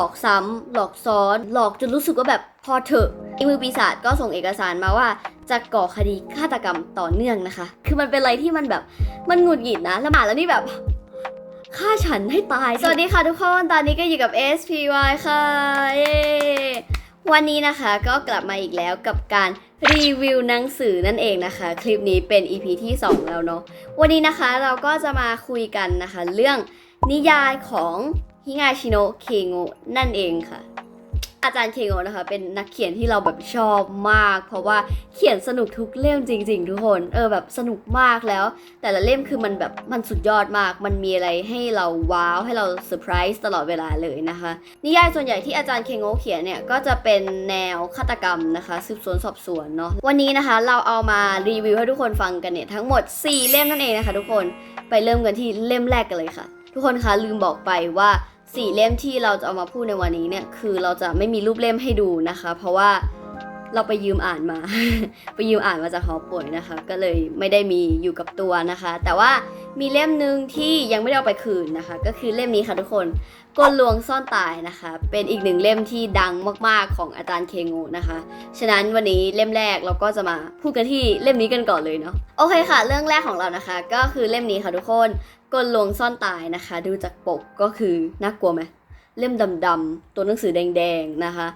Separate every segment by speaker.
Speaker 1: หลอกซ้ำหลอกซ้อน หลอกจนรู้สึกว่าแบบพอเถอะอีมือปีศาจก็ส่งเอกสารมาว่าจะก่อคดีฆาตกรรมต่อเนื่องนะคะ คือมันเป็นอะไรที่มันแบบมันหงุดหงิดนะ แล้วอ่านแล้วนี่แบบฆ่าฉันให้ตาย สวัสดีค่ะทุกคน ตอนนี้ก็อยู่กับ SPY ค่ะเย้วันนี้นะคะก็กลับมาอีกแล้วกับการรีวิวหนังสือนั่นเองนะคะ คลิปนี้เป็น EP ที่ 2 แล้วเนาะ วันนี้นะคะเราก็จะมาคุยกันนะคะ เรื่องนิยายของฮิงาชิโนะเคโงะนั่นเองค่ะ อาจารย์เคโงะนะคะ เป็นนักเขียนที่เราแบบชอบมาก เพราะว่าเขียนสนุกทุกเล่มจริง ๆ ทุกคนเออแบบสนุกมากแล้ว แต่ละเล่มคือมันแบบมันสุดยอดมาก มันมีอะไรให้เราว้าวให้เราเซอร์ไพรส์ตลอดเวลาเลยนะคะ นิยายส่วนใหญ่ที่อาจารย์เคโงะเขียนเนี่ยก็จะเป็นแนวฆาตกรรมนะคะ สืบสวนสอบสวนเนาะวันนี้นะคะ เราเอามารีวิวให้ทุกคนฟังกันเนี่ยทั้งหมด 4 เล่มนั่นเองนะคะ ทุกคนไปเริ่มกันที่เล่มแรกกันเลยค่ะ ทุกคนคะลืมบอกไปว่าสี่เล่มที่เราจะเอามาพูดในวันนี้เนี่ยคือเราจะไม่มีรูปเล่มให้ดูนะคะ เพราะว่าเราไปยืมอ่านมา ไปยืมอ่านมาจากหอป่วยนะคะ ก็เลยไม่ได้มีอยู่กับตัวนะคะ แต่ว่ามีเล่มหนึ่งที่ยังไม่ได้เอาไปคืนนะคะ ก็คือเล่มนี้ค่ะทุกคนกลลวงซ่อนตายนะคะ เป็นอีกหนึ่งเล่มที่ดังมากๆของอาจารย์เคโงะนะคะ ฉะนั้นวันนี้เล่มแรกเราก็จะมาพูดกันที่เล่มนี้กันก่อนเลยเนาะโอเคค่ะ เรื่องแรกของเรานะคะ ก็คือเล่มนี้ค่ะทุกคน กลลวงซ่อนตายนะคะ ดูจากปกก็คือน่ากลัวไหมเล่มดำๆตัวหนังสือแดงๆนะคะ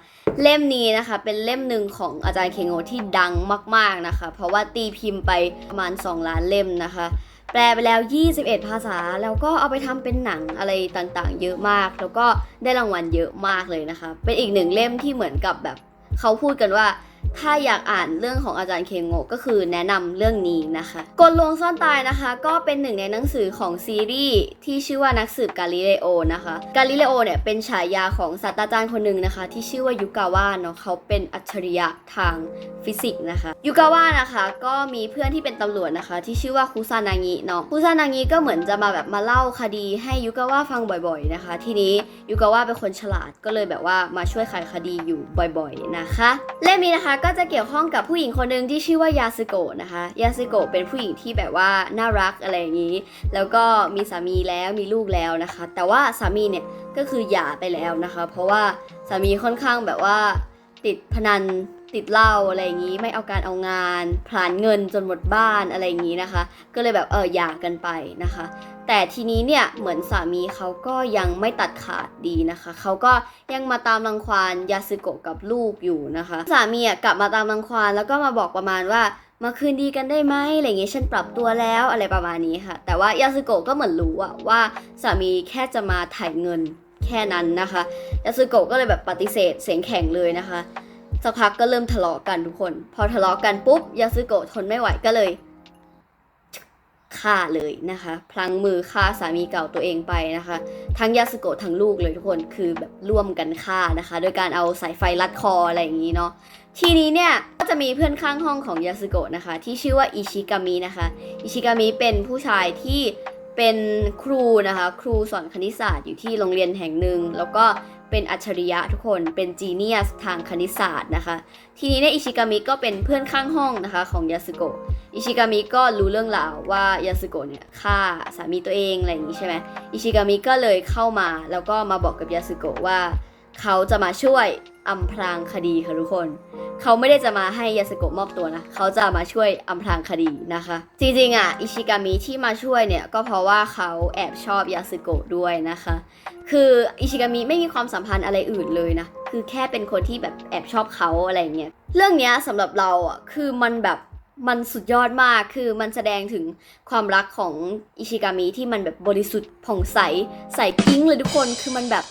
Speaker 1: เล่มนี้นะคะเป็นเล่มหนึ่งของอาจารย์เคงโงที่ดังมากๆนะคะ เพราะว่าตีพิมพ์ไปประมาณ 2 ล้านเล่มนะคะ แปลไปแล้ว 21 ภาษา แล้วก็เอาไปทำเป็นหนังอะไรต่างๆ เยอะมาก แล้วก็ได้รางวัลเยอะมากเลยนะคะ เป็นอีกหนึ่งเล่มที่เหมือนกับแบบเขาพูดกันว่า ถ้าอยากอ่านเรื่องของอาจารย์เคงโงก็คือแนะนำเรื่องนี้นะคะกลลวงซ่อนตายนะคะ ก็เป็นหนึ่งในหนังสือของซีรีส์ที่ชื่อว่านักสืบกาลิเลโอนะคะกาลิเลโอเนี่ยเป็นฉายาของศาสตราจารย์คนหนึ่งนะคะ ที่ชื่อว่ายุกาวะเนาะเขาเป็นอัจฉริยะทางฟิสิกส์นะคะยุกาวะนะคะก็มีเพื่อนที่เป็นตำรวจนะคะ ที่ชื่อว่าคุซานางิเนาะคุซานางิก็เหมือนจะมาแบบมาเล่าคดีให้ยุกาวะฟังบ่อยๆนะคะ ทีนี้ยุกาวะเป็นคนฉลาดก็เลยแบบว่ามาช่วยไขคดีอยู่บ่อย ๆนะคะ เล่มนี้นะคะก็จะเกี่ยวข้องกับผู้หญิงคนหนึ่งที่ชื่อว่ายาสึโกะนะคะ ยาสึโกะเป็นผู้หญิงที่แบบว่าน่ารักอะไรอย่างนี้ แล้วก็มีสามีแล้วมีลูกแล้วนะคะ แต่ว่าสามีเนี่ยก็คือหย่าไปแล้วนะคะ เพราะว่าสามีค่อนข้างแบบว่าติดพนัน ติดเหล้าอะไรอย่างนี้ ไม่เอาการเอางานผลานเงินจนหมดบ้านอะไรอย่างนี้นะคะ ก็เลยแบบเออหย่ากันไปนะคะ แต่ทีนี้เนี่ยเหมือนสามีเขาก็ยังไม่ตัดขาดดีนะคะ เขาก็ยังมาตามรังควานยาสึโกะกับลูกอยู่นะคะ สามีอะกลับมาตามรังควานแล้วก็มาบอกประมาณว่ามาคืนดีกันได้ไหมอะไรอย่างเงี้ยฉันปรับตัวแล้วอะไรประมาณนี้ค่ะ แต่ว่ายาสึโกะก็เหมือนรู้อะว่าสามีแค่จะมาถ่ายเงินแค่นั้นนะคะยาสึโกะก็เลยแบบปฏิเสธเสียงแข็งเลยนะคะ สักพักก็เริ่มทะเลาะกันทุกคน พอทะเลาะกันปุ๊บยาสึโกะทนไม่ไหวก็เลยฆ่าเลยนะคะ พลั้งมือฆ่าสามีเก่าตัวเองไปนะคะ ทั้งยาสโกะทั้งลูกเลยทุกคนคือแบบร่วมกันฆ่านะคะ โดยการเอาสายไฟรัดคออะไรอย่างนี้เนาะทีนี้เนี่ยก็จะมีเพื่อนข้างห้องของยาสโกะนะคะ ที่ชื่อว่าอิชิกามินะคะอิชิกามิเป็นผู้ชายที่เป็นครูนะคะ ครูสอนคณิตศาสตร์อยู่ที่โรงเรียนแห่งหนึ่งแล้วก็ เป็นอัจฉริยะทุกคน เป็นจีเนียสทางคณิตศาสตร์นะคะ ทีนี้เนี่ยอิชิกามิก็เป็นเพื่อนข้างห้องนะคะของยาสโกะ อิชิกามิก็รู้เรื่องราวว่ายาสึโกะเนี่ยฆ่าสามีตัวเองอะไรอย่างนี้ใช่ไหมอิชิกามิก็เลยเข้ามาแล้วก็มาบอกกับยาสึโกะว่า เขาจะมาช่วย อำพรางคดีค่ะทุกคน เขาไม่ได้จะมาให้ยาสึโกะมอบตัวนะ เขาจะมาช่วยอำพรางคดีนะคะ จริงๆอะอิชิกามิที่มาช่วยเนี่ยก็เพราะว่าเขาแอบชอบยาสึโกะด้วยนะคะ คืออิชิกามิไม่มีความสัมพันธ์อะไรอื่นเลยนะ คือแค่เป็นคนที่แบบแอบชอบเขาอะไรเงี้ย เรื่องเนี้ยสำหรับเราอะคือมันแบบมันสุดยอดมาก คือมันแสดงถึงความรักของอิชิกามิที่มันแบบบริสุทธิ์ผ่องใส ใสกิ้งเลยทุกคน คือมันแบบ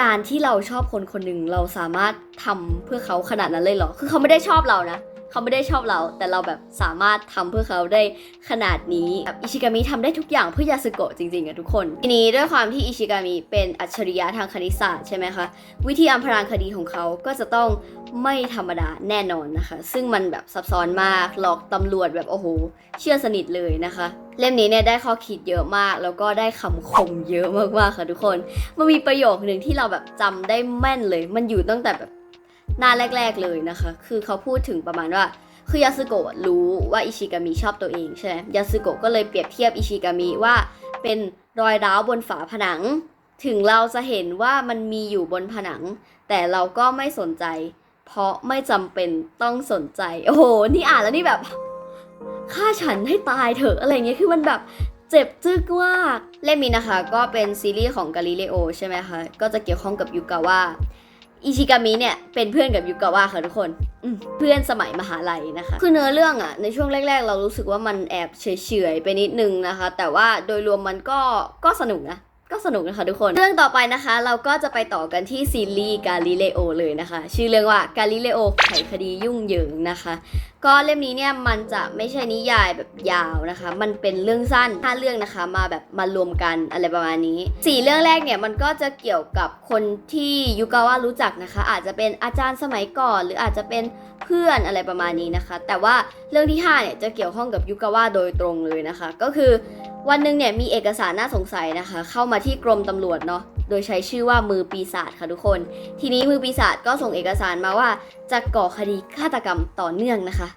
Speaker 1: การที่เราชอบคนคนหนึ่งเราสามารถทำเพื่อเขาขนาดนั้นเลยเหรอ คือเขาไม่ได้ชอบเรานะ เขาไม่ได้ชอบเรา แต่เราแบบสามารถทำเพื่อเขาได้ขนาดนี้แบบอิชิกามิทำได้ทุกอย่างเพื่อยาสึโกะจริงๆอะทุกคนทีนี้ด้วยความที่อิชิกามิเป็นอัจฉริยะทางคณิตศาสตร์ใช่ไหมคะวิธีอำพรางคดีของเขาก็จะต้องไม่ธรรมดาแน่นอนนะคะ ซึ่งมันแบบซับซ้อนมากหลอกตำรวจแบบโอ้โห เชื่อสนิทเลยนะคะ เล่มนี้เนี่ยได้ข้อคิดเยอะมาก แล้วก็ได้คำคมเยอะมากๆค่ะทุกคน มันมีประโยคหนึ่งที่เราแบบจำได้แม่นเลย มันอยู่ตั้งแต่แบบ หน้าแรก ๆเลยนะคะ คือเขาพูดถึงประมาณว่าคือยาสึโกะรู้ว่าอิชิกามิชอบตัวเองใช่ไหมยาสึโกะก็เลยเปรียบเทียบอิชิกามิว่าเป็นรอยร้าวบนฝาผนัง ถึงเราจะเห็นว่ามันมีอยู่บนผนัง แต่เราก็ไม่สนใจ เพราะไม่จำเป็นต้องสนใจ โอ้โห นี่อ่านแล้วนี่แบบฆ่าฉันให้ตายเถอะอะไรเงี้ยคือมันแบบเจ็บจึกมาก เล่มนี้นะคะ ก็เป็นซีรีส์ของกาลิเลโอใช่ไหมคะ ก็จะเกี่ยวข้องกับยุกาวะ อิชิกามิเนี่ยเป็นเพื่อนกับยุกาวะค่ะทุกคนเพื่อนสมัยมหาลัยนะคะ คือเนื้อเรื่องอะในช่วงแรก ๆ เรารู้สึกว่ามันแอบเฉยๆไปนิดนึงนะคะ แต่ว่าโดยรวมมันก็ก็สนุกนะ ก็สนุกนะคะทุกคน เรื่องต่อไปนะคะ เราก็จะไปต่อกันที่ซีรีส์กาลิเลโอเลยนะคะ ชื่อเรื่องว่ากาลิเลโอไขคดียุ่งเหยิงนะคะ ก็เล่มนี้เนี่ยมันจะไม่ใช่นิยายแบบยาวนะคะ มันเป็นเรื่องสั้นห้าเรื่องนะคะ มาแบบมารวมกันอะไรประมาณนี้สี่เรื่องแรกเนี่ยมันก็จะเกี่ยวกับคนที่ยุกาวะรู้จักนะคะ อาจจะเป็นอาจารย์สมัยก่อน หรืออาจจะเป็นเพื่อนอะไรประมาณนี้นะคะ แต่ว่าเรื่องที่ห้าเนี่ยจะเกี่ยวข้องกับยุกาวะโดยตรงเลยนะคะ ก็คือ วันหนึ่งเนี่ยมีเอกสารน่าสงสัยนะคะ เข้ามาที่กรมตำรวจเนาะโดยใช้ชื่อว่ามือปีศาจค่ะทุกคน ทีนี้มือปีศาจก็ส่งเอกสารมาว่าจะก่อคดีฆาตกรรมต่อเนื่องนะคะ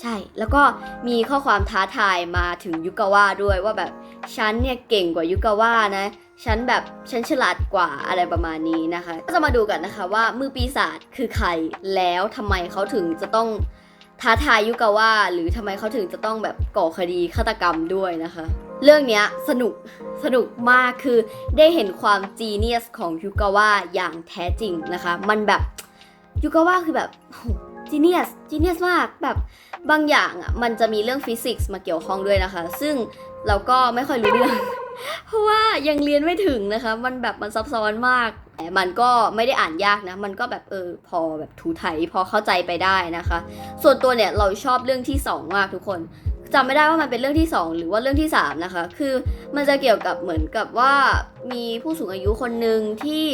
Speaker 1: ใช่แล้วก็มีข้อความท้าทายมาถึงยุกาวะด้วยว่าแบบฉันเนี่ยเก่งกว่ายุกาวะนะฉันแบบฉันฉลาดกว่าอะไรประมาณนี้นะคะ ก็จะมาดูกันนะคะว่ามือปีศาจคือใครแล้วทำไมเขาถึงจะต้องท้าทายยุกาวะหรือทำไมเขาถึงจะต้องแบบก่อคดีฆาตกรรมด้วยนะคะ เรื่องนี้สนุกสนุกมากคือได้เห็นความจีเนียสของยุกาวะอย่างแท้จริงนะคะ มันแบบยุกาวะคือแบบจีเนียสจีเนียสมากแบบบางอย่างอะมันจะมีเรื่องฟิสิกส์มาเกี่ยวข้องด้วยนะคะ ซึ่งเราก็ไม่ค่อยรู้เรื่อง เพราะว่ายังเรียนไม่ถึงนะคะ มันแบบมันซับซ้อนมากแต่มันก็ไม่ได้อ่านยากนะ มันก็แบบเออพอแบบถูไถพอเข้าใจไปได้นะคะ ส่วนตัวเนี่ยเราชอบเรื่องที่สองมากทุกคน จำไม่ได้ว่ามันเป็นเรื่องที่ 2 หรือว่าเรื่องที่ 3 นะคะ คือมันจะเกี่ยวกับเหมือนกับว่ามีผู้สูงอายุคนหนึ่งที่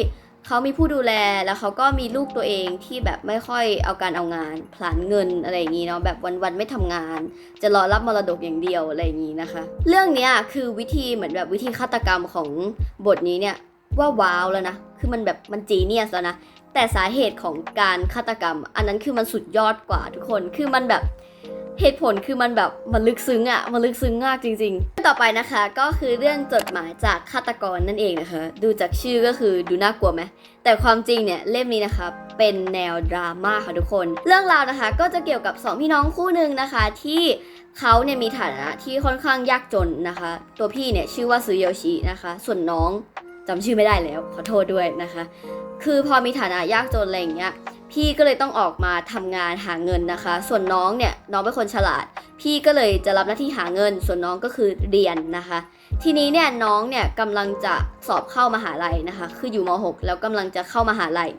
Speaker 1: เขามีผู้ดูแลแล้วเขาก็มีลูกตัวเองที่แบบไม่ค่อยเอาการเอางานผลานเงินอะไรอย่างนี้เนาะแบบวันๆไม่ทำงาน จะรอรับมรดกอย่างเดียวอะไรอย่างนี้นะคะ เรื่องนี้คือวิธีเหมือนแบบวิธีฆาตกรรมของบทนี้เนี่ยว่าว้าวแล้วนะคือมันแบบมันจีเนียสแล้วนะแต่สาเหตุของการฆาตกรรม อันนั้นคือมันสุดยอดกว่าทุกคนคือมันแบบ เหตุผลคือมันแบบมันลึกซึ้งอะมันลึกซึ้งมากจริงๆ ต่อไปนะคะก็คือเรื่องจดหมายจากฆาตกรนั่นเองนะคะ ดูจากชื่อก็คือดูน่ากลัวไหมแต่ความจริงเนี่ยเล่มนี้นะคะเป็นแนวดราม่าค่ะทุกคน เรื่องราวนะคะก็จะเกี่ยวกับสองพี่น้องคู่หนึ่งนะคะที่เขาเนี่ยมีฐานะที่ค่อนข้างยากจนนะคะ ตัวพี่เนี่ยชื่อว่าซูโยชินะคะ ส่วนน้องจำชื่อไม่ได้แล้วขอโทษด้วยนะคะ คือพอมีฐานะยากจนอะไรอย่างเงี้ย พี่ก็เลยต้องออกมาทำงานหาเงินนะคะ ส่วนน้องเนี่ยน้องเป็นคนฉลาด พี่ก็เลยจะรับหน้าที่หาเงิน ส่วนน้องก็คือเรียนนะคะ ทีนี้เนี่ยน้องเนี่ยกำลังจะสอบเข้ามหาลัยนะคะ คืออยู่ม .6 แล้วกำลังจะเข้ามหาลัย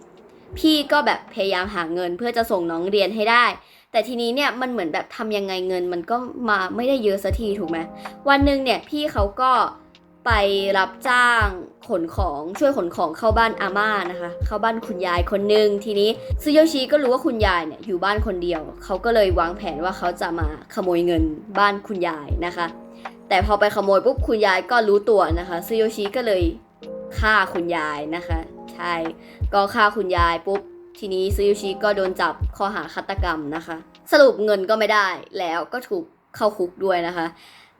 Speaker 1: พี่ก็แบบพยายามหาเงินเพื่อจะส่งน้องเรียนให้ได้ แต่ทีนี้เนี่ยมันเหมือนแบบทำยังไงเงินมันก็มาไม่ได้เยอะสักทีถูกไหมวันหนึ่งเนี่ยพี่เขาก็ ไปรับจ้างขนของช่วยขนของเข้าบ้านอาม่านะคะ เข้าบ้านคุณยายคนหนึ่งทีนี้ซูโยชิก็รู้ว่าคุณยายเนี่ยอยู่บ้านคนเดียว เขาก็เลยวางแผนว่าเขาจะมาขโมยเงินบ้านคุณยายนะคะ แต่พอไปขโมยปุ๊บคุณยายก็รู้ตัวนะคะซูโยชิก็เลยฆ่าคุณยายนะคะใช่ก็ฆ่าคุณยายปุ๊บทีนี้ซูโยชิก็โดนจับข้อหาฆาตกรรมนะคะ สรุปเงินก็ไม่ได้แล้วก็ถูกเข้าคุกด้วยนะคะ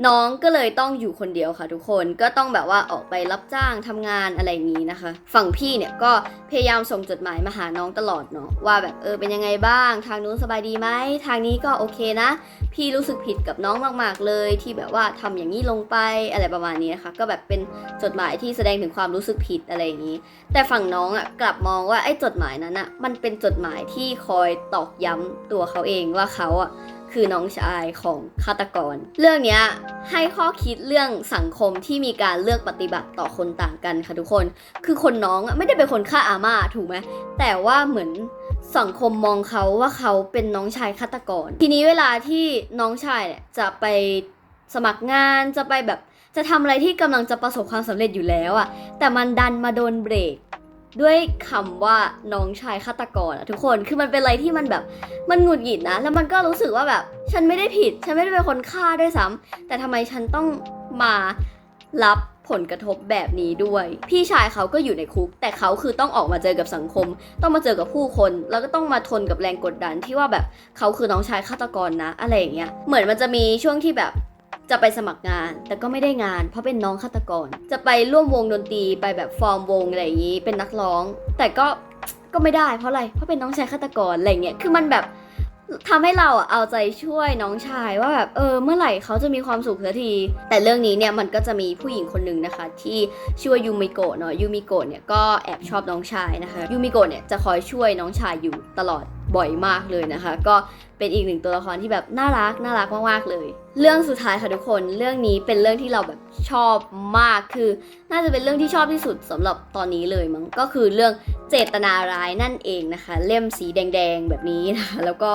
Speaker 1: น้องก็เลยต้องอยู่คนเดียวค่ะ ทุกคนก็ต้องแบบว่าออกไปรับจ้างทำงานอะไรอย่างนี้นะคะ ฝั่งพี่เนี่ยก็พยายามส่งจดหมายมาหาน้องตลอดเนาะว่าแบบเออเป็นยังไงบ้าง ทางนู้นสบายดีไหมทางนี้ก็โอเคนะ พี่รู้สึกผิดกับน้องมากๆเลย ที่แบบว่าทำอย่างนี้ลงไปอะไรประมาณนี้นะคะก็แบบเป็นจดหมายที่แสดงถึงความรู้สึกผิดอะไรอย่างนี้ แต่ฝั่งน้องอะกลับมองว่าไอ้จดหมายนั้นอะมันเป็นจดหมายที่คอยตอกย้ำตัวเขาเองว่าเขาอะ คือน้องชายของฆาตกร เรื่องนี้ให้ข้อคิดเรื่องสังคมที่มีการเลือกปฏิบัติต่อคนต่างกันค่ะทุกคน คือคนน้องไม่ได้เป็นคนฆ่าอาม่าถูกไหมแต่ว่าเหมือนสังคมมองเขาว่าเขาเป็นน้องชายฆาตกร ทีนี้เวลาที่น้องชายเนี่ยจะไปสมัครงานจะไปแบบจะทำอะไรที่กำลังจะประสบความสำเร็จอยู่แล้วอะแต่มันดันมาโดนเบรก ด้วยคำว่าน้องชายฆาตกรอะทุกคนคือมันเป็นอะไรที่มันแบบมันหงุดหงิดนะ แล้วมันก็รู้สึกว่าแบบ ฉันไม่ได้ผิด ฉันไม่ได้เป็นคนฆ่าด้วยซ้ำแต่ทำไมฉันต้องมารับผลกระทบแบบนี้ด้วย พี่ชายเขาก็อยู่ในคุก แต่เขาคือต้องออกมาเจอกับสังคม ต้องมาเจอกับผู้คน แล้วก็ต้องมาทนกับแรงกดดันที่ว่าแบบเขาคือน้องชายฆาตกรนะ อะไรอย่างเงี้ยเหมือนมันจะมีช่วงที่แบบ จะไปสมัครงาน แต่ก็ไม่ได้งานเพราะเป็นน้องฆาตกร จะไปร่วมวงดนตรีไปแบบฟอร์มวงอะไรอย่างนี้ เป็นนักร้อง แต่ก็ก็ไม่ได้เพราะอะไรเพราะเป็นน้องชายฆาตกรอะไรเงี้ยคือมันแบบทำให้เราเอาใจช่วยน้องชายว่าแบบเออเมื่อไหร่เขาจะมีความสุขสักที แต่เรื่องนี้เนี่ยมันก็จะมีผู้หญิงคนหนึ่งนะคะ ที่ชื่อว่ายูมิโกะเนาะยูมิโกะเนี่ยก็แอบชอบน้องชายนะคะยูมิโกะเนี่ยจะคอยช่วยน้องชายอยู่ตลอด บ่อยมากเลยนะคะ ก็เป็นอีกหนึ่งตัวละครที่แบบน่ารักน่ารักมากๆเลย เรื่องสุดท้ายค่ะทุกคนเรื่องนี้เป็นเรื่องที่เราแบบชอบมากคือ น่าจะเป็นเรื่องที่ชอบที่สุดสำหรับตอนนี้เลยมั้งก็คือเรื่องเจตนาร้ายนั่นเองนะคะ เล่มสีแดงๆแบบนี้นะคะแล้วก็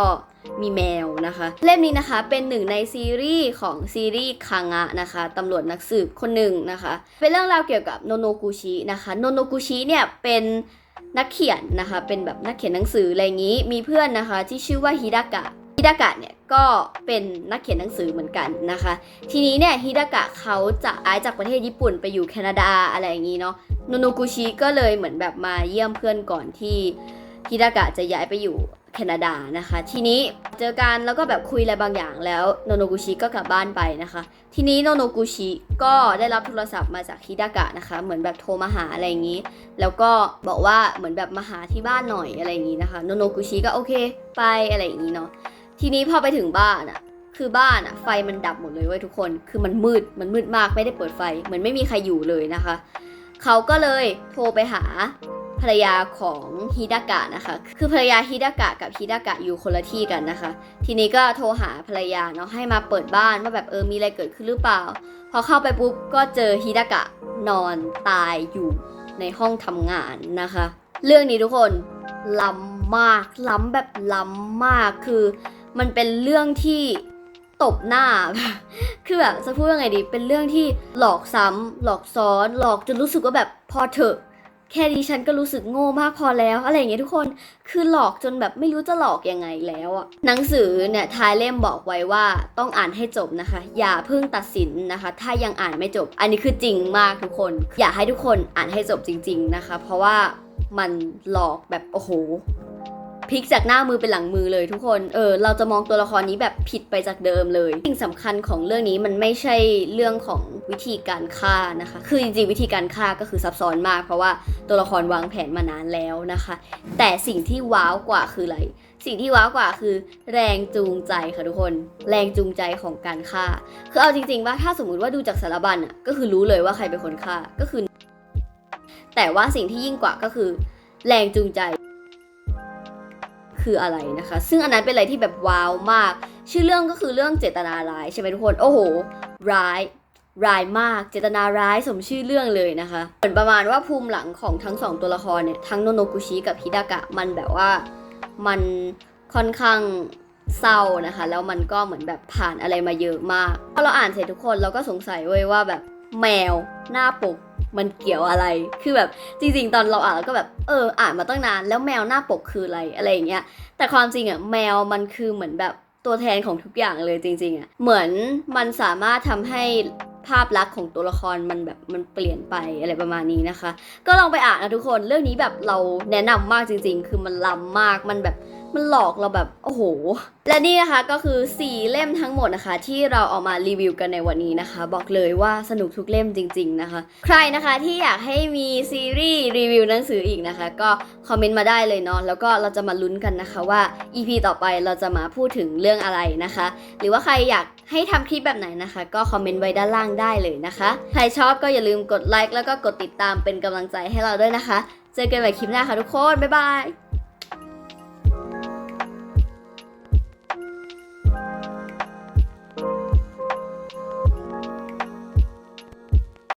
Speaker 1: มีแมวนะคะ เล่มนี้นะคะเป็นหนึ่งในซีรีส์ของซีรีส์คังะนะคะตำรวจนักสืบคนหนึ่งนะคะ เป็นเรื่องราวเกี่ยวกับโนโนกุชินะคะโนโนกุชิเนี่ยเป็น นักเขียนนะคะ เป็นแบบนักเขียนหนังสืออะไรอย่างนี้ มีเพื่อนนะคะที่ชื่อว่าฮิดากะฮิดากะเนี่ยก็เป็นนักเขียนหนังสือเหมือนกันนะคะ ทีนี้เนี่ยฮิดากะเขาจะย้ายจากประเทศญี่ปุ่นไปอยู่แคนาดาอะไรอย่างนี้เนาะโนโนกุชิก็เลยเหมือนแบบมาเยี่ยมเพื่อนก่อนที่ ฮิดากะจะย้ายไปอยู่แคนาดานะคะ ทีนี้เจอกันแล้วก็แบบคุยอะไรบางอย่างแล้วโนโนกุชิก็กลับบ้านไปนะคะ ทีนี้โนโนกุชิก็ได้รับโทรศัพท์มาจากฮิดากะนะคะ เหมือนแบบโทรมาหาอะไรอย่างนี้ แล้วก็บอกว่าเหมือนแบบมาหาที่บ้านหน่อยอะไรอย่างนี้นะคะโนโนกุชิก็โอเคไปอะไรอย่างนี้เนาะทีนี้พอไปถึงบ้านอะคือบ้านอะไฟมันดับหมดเลยเว้ยทุกคน คือมันมืด มันมืดมากไม่ได้เปิดไฟ เหมือนไม่มีใครอยู่เลยนะคะ เขาก็เลยโทรไปหา ภรรยาของฮิดากะนะคะ คือภรรยาฮิดากะกับฮิดากะอยู่คนละที่กันนะคะ ทีนี้ก็โทรหาภรรยาเนาะให้มาเปิดบ้านว่าแบบเออมีอะไรเกิดขึ้นหรือเปล่า พอเข้าไปปุ๊บก็เจอฮิดากะนอนตายอยู่ในห้องทำงานนะคะ เรื่องนี้ทุกคนล้ำมากล้ำแบบล้ำมากคือมันเป็นเรื่องที่ตบหน้า คือแบบจะพูดว่าไงดี เป็นเรื่องที่หลอกซ้ำหลอกซ้อน หลอกจนรู้สึกว่าแบบพอเถอะ แค่นี้ฉันก็รู้สึกโง่มากพอแล้ว อะไรอย่างเงี้ยทุกคนคือหลอกจนแบบไม่รู้จะหลอกยังไงแล้วอะหนังสือเนี่ยท้ายเล่มบอกไว้ว่าต้องอ่านให้จบนะคะ อย่าเพิ่งตัดสินนะคะ ถ้ายังอ่านไม่จบ อันนี้คือจริงมากทุกคน อยากให้ทุกคนอ่านให้จบจริง ๆนะคะ เพราะว่ามันหลอกแบบโอ้โห พลิกจากหน้ามือเป็นหลังมือเลยทุกคน เออ เราจะมองตัวละครนี้แบบผิดไปจากเดิมเลย สิ่งสำคัญของเรื่องนี้มันไม่ใช่เรื่องของวิธีการฆ่านะคะ คือจริงๆวิธีการฆ่าก็คือซับซ้อนมาก เพราะว่าตัวละครวางแผนมานานแล้วนะคะ แต่สิ่งที่ว้าวกว่าคืออะไร สิ่งที่ว้าวกว่าคือ แรงจูงใจค่ะทุกคน แรงจูงใจของการฆ่า คือเอาจริงๆว่าถ้าสมมติว่าดูจากสารบัญอะก็คือรู้เลยว่าใครเป็นคนฆ่าก็คือ แต่ว่าสิ่งที่ยิ่งกว่าก็คือ แรงจูงใจ คืออะไรนะคะ ซึ่งอันนั้นเป็นอะไรที่แบบว้าวมาก ชื่อเรื่องก็คือเรื่องเจตนาร้ายใช่ไหมทุกคนโอ้โห ร้ายร้ายมากเจตนาร้ายสมชื่อเรื่องเลยนะคะเหมือนประมาณว่าภูมิหลังของทั้งสองตัวละครเนี่ยทั้งโนโนกุชิกับฮิดากะมันแบบว่ามันค่อนข้างเศร้านะคะ แล้วมันก็เหมือนแบบผ่านอะไรมาเยอะมากพอเราอ่านเสร็จทุกคนเราก็สงสัยเว้ยว่าแบบแมวหน้าปก มันเกี่ยวอะไร คือแบบจริงๆ ตอนเราอ่านเราก็แบบเอออ่านมาตั้งนาน แล้วแมวหน้าปกคืออะไรอะไรอย่างเงี้ย แต่ความจริงอะแมวมันคือเหมือนแบบตัวแทนของทุกอย่างเลยจริงๆอะ เหมือนมันสามารถทำให้ภาพลักษณ์ของตัวละครมันแบบมันเปลี่ยนไปอะไรประมาณนี้นะคะ ก็ลองไปอ่านนะทุกคนเรื่องนี้แบบเราแนะนำมากจริง ๆ คือมันล้ำมากมันแบบ มันหลอกเราแบบโอ้โห และนี่นะคะก็คือ 4 เล่มทั้งหมดนะคะ ที่เราเอามารีวิวกันในวันนี้นะคะ บอกเลยว่าสนุกทุกเล่มจริง ๆนะคะ ใครนะคะที่อยากให้มีซีรีส์รีวิวหนังสืออีกนะคะ ก็คอมเมนต์มาได้เลยเนาะแล้วก็เราจะมาลุ้นกันนะคะว่า EP ต่อไปเราจะมาพูดถึงเรื่องอะไรนะคะ หรือว่าใครอยากให้ทำคลิปแบบไหนนะคะ ก็คอมเมนต์ไว้ด้านล่างได้เลยนะคะ ใครชอบก็อย่าลืมกดไลค์แล้วก็กดติดตามเป็นกำลังใจให้เราด้วยนะคะ เจอกันใหม่คลิปหน้าค่ะทุกคนบ๊ายบาย